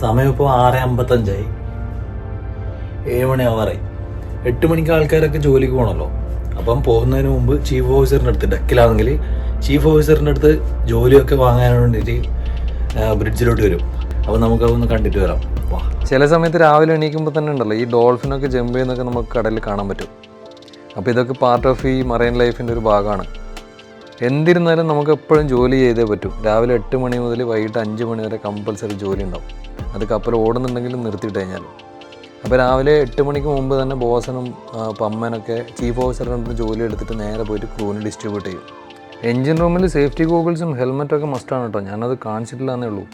സമയം ഇപ്പോൾ ആറ് അമ്പത്തഞ്ചായി. ഏഴ് മണി ആവാറായി എട്ട് മണിക്ക് ആൾക്കാരൊക്കെ ജോലിക്ക് പോകണമല്ലോ അപ്പം പോകുന്നതിന് മുമ്പ് ചീഫ് ഓഫീസറിന്റെ അടുത്ത് ഡെക്കിലാണെങ്കിൽ ചീഫ് ഓഫീസറിന്റെ അടുത്ത് ജോലിയൊക്കെ വാങ്ങാൻ വേണ്ടിയിട്ട് ബ്രിഡ്ജിലോട്ട് വരും. അപ്പം നമുക്കതൊന്ന് കണ്ടിട്ട് വരാം. ചില സമയത്ത് രാവിലെ എണീക്കുമ്പോൾ തന്നെ ഉണ്ടല്ലോ ഈ ഡോൾഫിനൊക്കെ ജമ്പ് ചെയ്യുന്നൊക്കെ നമുക്ക് കടലിൽ കാണാൻ പറ്റും. അപ്പോൾ ഇതൊക്കെ പാർട്ട് ഓഫ് ഈ മറൈൻ ലൈഫിന്റെ ഒരു ഭാഗമാണ്. എന്തിരുന്നാലും നമുക്ക് എപ്പോഴും ജോലി ചെയ്തേ പറ്റും. രാവിലെ എട്ട് മണി മുതൽ വൈകിട്ട് അഞ്ച് മണി വരെ കമ്പൽസറി ജോലി ഉണ്ടാവും. അത് കപ്പൽ ഓടുന്നുണ്ടെങ്കിലും നിർത്തിയിട്ട് കഴിഞ്ഞാൽ അപ്പോൾ രാവിലെ എട്ട് മണിക്ക് മുമ്പ് തന്നെ ബോസനും പമ്മനൊക്കെ ചീഫ് ഓഫീസറിന്റെ ജോലി എടുത്തിട്ട് നേരെ പോയിട്ട് ക്രൂവിന് ഡിസ്ട്രിബ്യൂട്ട് ചെയ്യും. എൻജിൻ റൂമിൽ സേഫ്റ്റി ഗോഗിൾസും ഹെൽമെറ്റൊക്കെ മസ്റ്റാണ് കേട്ടോ ഞാനത് കാണിച്ചിട്ടില്ല എന്നേ ഉള്ളൂ.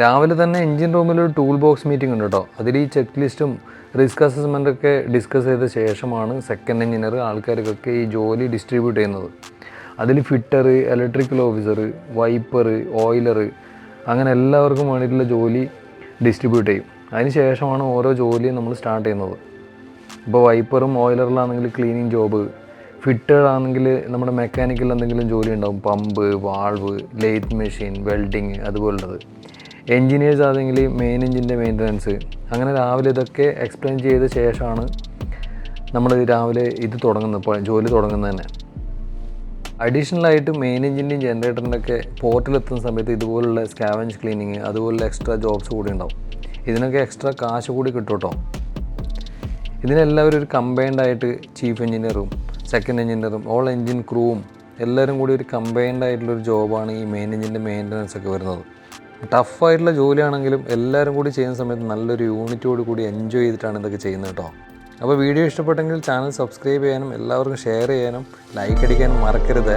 രാവിലെ തന്നെ എൻജിൻ റൂമിൽ ഒരു ടൂൾ ബോക്സ് മീറ്റിംഗ് ഉണ്ട് കേട്ടോ അതിൽ ഈ ചെക്ക് ലിസ്റ്റും റിസ്ക് അസസ്മെന്റ് ഒക്കെ ഡിസ്കസ് ചെയ്ത ശേഷമാണ് സെക്കൻഡ് എഞ്ചിനീയർ ആൾക്കാർക്കൊക്കെ ഈ ജോലി ഡിസ്ട്രിബ്യൂട്ട് ചെയ്യുന്നത്. അതിൽ fitter electrical officer wiper oiler അങ്ങനെ എല്ലാവർക്കും വേണ്ടിയിട്ടുള്ള ജോലി ഡിസ്ട്രിബ്യൂട്ട് ചെയ്യും. അതിന് ശേഷമാണ് ഓരോ ജോലിയും നമ്മൾ സ്റ്റാർട്ട് ചെയ്യുന്നത്. ഇപ്പോൾ വൈപ്പറും ഓയിലറിലാണെങ്കിൽ ക്ലീനിങ് ജോബ് ഫിറ്റേഡാണെങ്കിൽ നമ്മുടെ മെക്കാനിക്കൽ എന്തെങ്കിലും ജോലി ഉണ്ടാവും. Pump valve lathe machine welding അതുപോലുള്ളത്. Engineers ആണെങ്കിൽ മെയിൻ എഞ്ചിന്റെ മെയിന്റനൻസ് അങ്ങനെ രാവിലെ ഇതൊക്കെ എക്സ്പ്ലെയിൻ ചെയ്ത ശേഷമാണ് നമ്മൾ രാവിലെ ഇത് തുടങ്ങുന്നത് ജോലി തുടങ്ങുന്നത് തന്നെ. അഡീഷണൽ ആയിട്ട് മെയിൻ എഞ്ചിന്റെയും ജനറേറ്ററിന്റെ ഒക്കെ പോർട്ടിലെത്തുന്ന സമയത്ത് ഇതുപോലുള്ള സ്കാവഞ്ച് ക്ലീനിങ് അതുപോലുള്ള എക്സ്ട്രാ ജോബ്സ് കൂടി ഉണ്ടാവും. ഇതിനൊക്കെ എക്സ്ട്രാ കാശ് കൂടി കിട്ടും കേട്ടോ ഇതിനെല്ലാവരും ഒരു കമ്പൈൻഡ് ആയിട്ട് ചീഫ് എഞ്ചിനീയറും സെക്കൻഡ് എഞ്ചിനീയറും ഓൾ എഞ്ചിൻ ക്രൂവും എല്ലാവരും കൂടി ഒരു കമ്പൈൻഡ് ആയിട്ടുള്ളൊരു ജോബാണ് ഈ മെയിൻ എഞ്ചിന്റെ മെയിന്റനൻസ് ഒക്കെ വരുന്നത്. ടഫായിട്ടുള്ള ജോലിയാണെങ്കിലും എല്ലാവരും കൂടി ചെയ്യുന്ന സമയത്ത് നല്ലൊരു യൂണിറ്റോട് കൂടി എൻജോയ് ചെയ്തിട്ടാണ് ഇതൊക്കെ ചെയ്യുന്നത് കേട്ടോ. അപ്പോൾ വീഡിയോ ഇഷ്ടപ്പെട്ടെങ്കിൽ ചാനൽ സബ്സ്ക്രൈബ് ചെയ്യാനും എല്ലാവർക്കും ഷെയർ ചെയ്യാനും ലൈക്ക് അടിക്കാനും മറക്കരുത്.